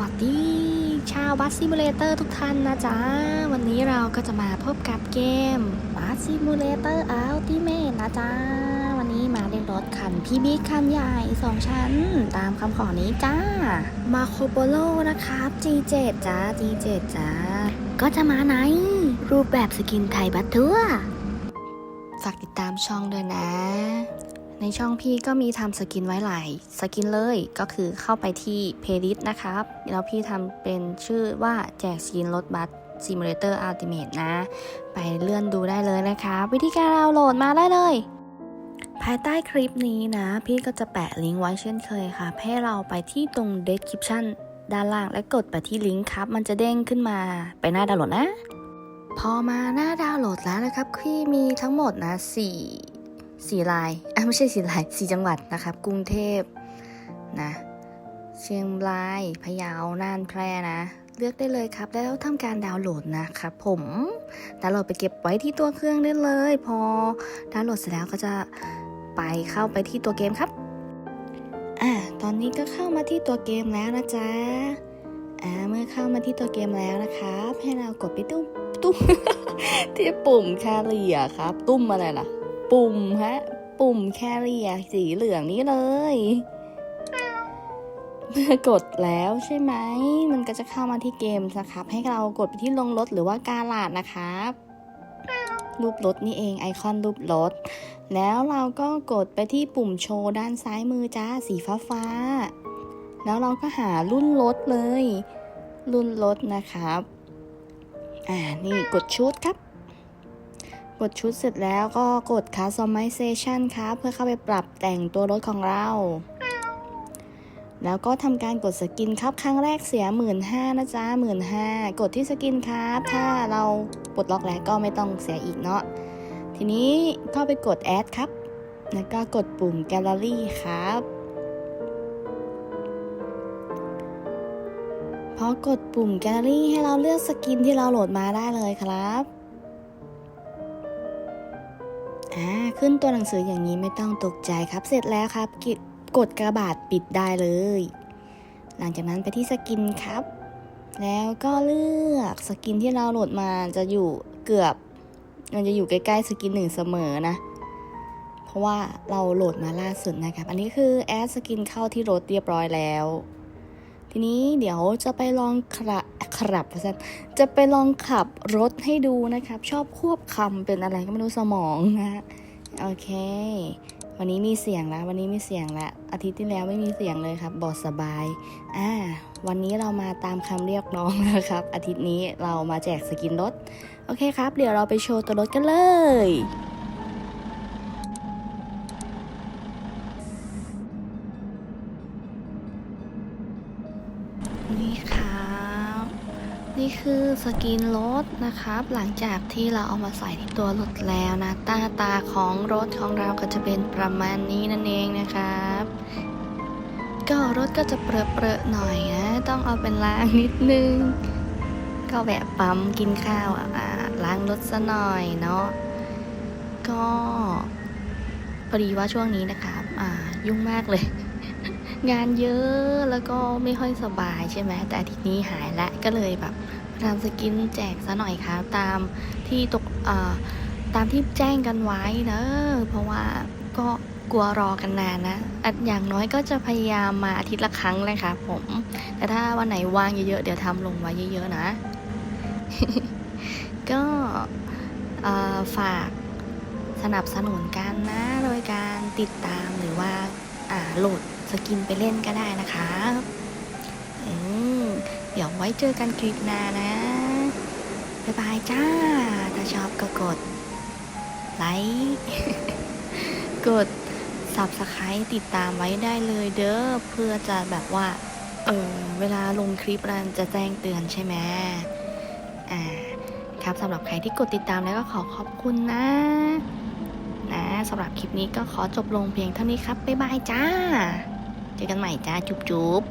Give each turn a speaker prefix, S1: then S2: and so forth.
S1: วัสดี ชาวบัสซิมูเลเตอร์ทุกท่านนะจ๊ะ วันนี้เราก็จะมาพบกับเกมบัสซิมูเลเตอร์อัลติเมทนะจ๊ะ วันนี้มาเล่นรถคันพี่บิ๊กคันใหญ่สองชั้น ตามคำขอนี้จ้า มาโคโปโลนะครับ G7 จ้า G7 จ้า ก็จะมาไหน รูปแบบสกินไทยบัตทัวฝากติดตามช่องด้วยนะ ในช่องพี่ก็มีทำสกินไว้หลายสกินเลยก็คือเข้าไปที่เพลย์ลิสต์นะครับ แล้วพี่ทำเป็นชื่อว่าแจกสกินรถบัสซิมูเลเตอร์อัลติเมทนะ ไปเลื่อนดูได้เลยนะคะ วิธีการดาวน์โหลดมาได้เลย ภายใต้คลิปนี้นะ พี่ก็จะแปะลิงก์ไว้เช่นเคยค่ะ ให้เราไปที่ตรง description ด้านล่างและกดไปที่ลิงก์ครับ มันจะเด้งขึ้นมาไปหน้าดาวน์โหลดนะ พอมาหน้าดาวน์โหลดแล้วนะครับพี่มีทั้งหมดนะสี่ สี่ลายอะไม่ใช่สี่ลายสี่จังหวัดนะครับ กรุงเทพนะเชียงรายพะเยาน่านแพร่นะ เลือกได้เลยครับ แล้วทำการดาวน์โหลดนะครับผมดาวน์โหลดไปเก็บไว้ที่ตัวเครื่องได้เลย พอดาวน์โหลดเสร็จแล้วก็จะไปเข้าไปที่ตัวเกมครับอ่าตอนนี้ก็เข้ามาที่ตัวเกมแล้วนะจ๊ะอ่าเมื่อเข้ามาที่ตัวเกมแล้วนะครับให้เรากดไปตุ้มตุ้มที่ปุ่มแคเรียครับ ตุ้มอะไรล่ะ ปุ่มฮะ ปุ่มแครียสีเหลืองนี้เลย เมื่อกดแล้วใช่ไหม มันก็จะเข้ามาที่เกมนะครับ ให้เรากดไปที่ลงรถหรือว่าการลาดนะครับรูปรถนี่เองไอคอนรูปรถ แล้วเราก็กดไปที่ปุ่มโชว์ด้านซ้ายมือจ้าสีฟ้าฟ้า แล้วเราก็หารุ่นรถเลย รุ่นรถนะครับ อ่า นี่กดชุดครับ กดชุดเสร็จแล้วก็กด customization ครับเพื่อเข้าไปปรับแต่งตัวรถของเรา แล้วก็ทำการกดสกินครับ ครั้งแรกเสีย 1 5ื่นนะจ๊ะหมื่นห้ากดที่สกินครับ ถ้าเราปลดล็อกแล้วก็ไม่ต้องเสียอีกเนาะ ทีนี้ก็ไปกด add ครับ แล้วก็กดปุ่ม gallery ครับพอกดปุ่ม gallery ให้เราเลือกสกินที่เราโหลดมาได้เลยครับ อ่าขึ้นตัวหนังสืออย่างนี้ไม่ต้องตกใจครับ เสร็จแล้วครับกิกดกระบาดปิดได้เลย หลังจากนั้นไปที่สกินครับ แล้วก็เลือกสกินที่เราโหลดมาจะอยู่เกือบ มันจะอยู่ใกล้ๆสกินหนึ่งเสมอนะ เพราะว่าเราโหลดมาล่าสุดนะครับ อันนี้คือแอดสกินเข้าที่รถเรียบร้อยแล้ว ทีนี้เดี๋ยวจะไปลองขับขับจะไปลองขับรถให้ดูนะครับ ชอบควบคำเป็นอะไรก็ไม่รู้สมองนะโอเค วันนี้มีเสียงแล้ว วันนี้มีเสียงแล้ว อาทิตย์ที่แล้วไม่มีเสียงเลยครับ บอดสบาย อ่า วันนี้เรามาตามคำเรียกน้องนะครับ อาทิตย์นี้เรามาแจกสกินรถ โอเคครับ เดี๋ยวเราไปโชว์ตัวรถกันเลย นี่ครับ นี่คือสกินรถนะครับ หลังจากที่เราเอามาใส่ที่ตัวรถแล้วนะตาตาของรถของเราก็จะเป็นประมาณนี้นั่นเองนะครับ ก็รถก็จะเปรอะๆหน่อยนะ ต้องเอาเป็นล้างนิดนึง ก็แบบปั๊มกินข้าวอะล้างรถซะหน่อยเนาะก็พอดีว่าช่วงนี้นะครับ อ่า ยุ่งมากเลย งานเยอะแล้วก็ไม่ค่อยสบายใช่ไหมแต่อาทีนี้หายแล้วก็เลยแบบทำสกินแจกซะหน่อยครับตามที่ตกตามที่แจ้งกันไว้นะเพราะว่าก็กลัวรอกันนานนะอย่างน้อยก็จะพยายามมาอาทิตย์ละครั้งเลยครับผม แต่ถ้าวันไหนว่างเยอะๆ เดี๋ยวทำลงไว้เยอะๆนะ ก็ฝากสนับสนุนกันนะ โดยการติดตามหรือว่าโหลด สกินไปเล่นก็ได้นะครับอืมเดี๋ยวไว้เจอกันคลิปหน้านะ บ๊ายบายจ้า ถ้าชอบก็กด ไลค์กด subscribe ติดตามไว้ได้เลยเด้อเพื่อจะแบบว่า เออเวลาลงคลิปเราจะแจ้งเตือนใช่ไหมอ่าครับสำหรับใครที่กดติดตามแล้วก็ขอขอบคุณนะนะสำหรับคลิปนี้ก็ขอจบลงเพียงเท่านี้ครับ บ๊ายบายจ้า เจอกันใหม่จ้าจุ๊บจุ๊บ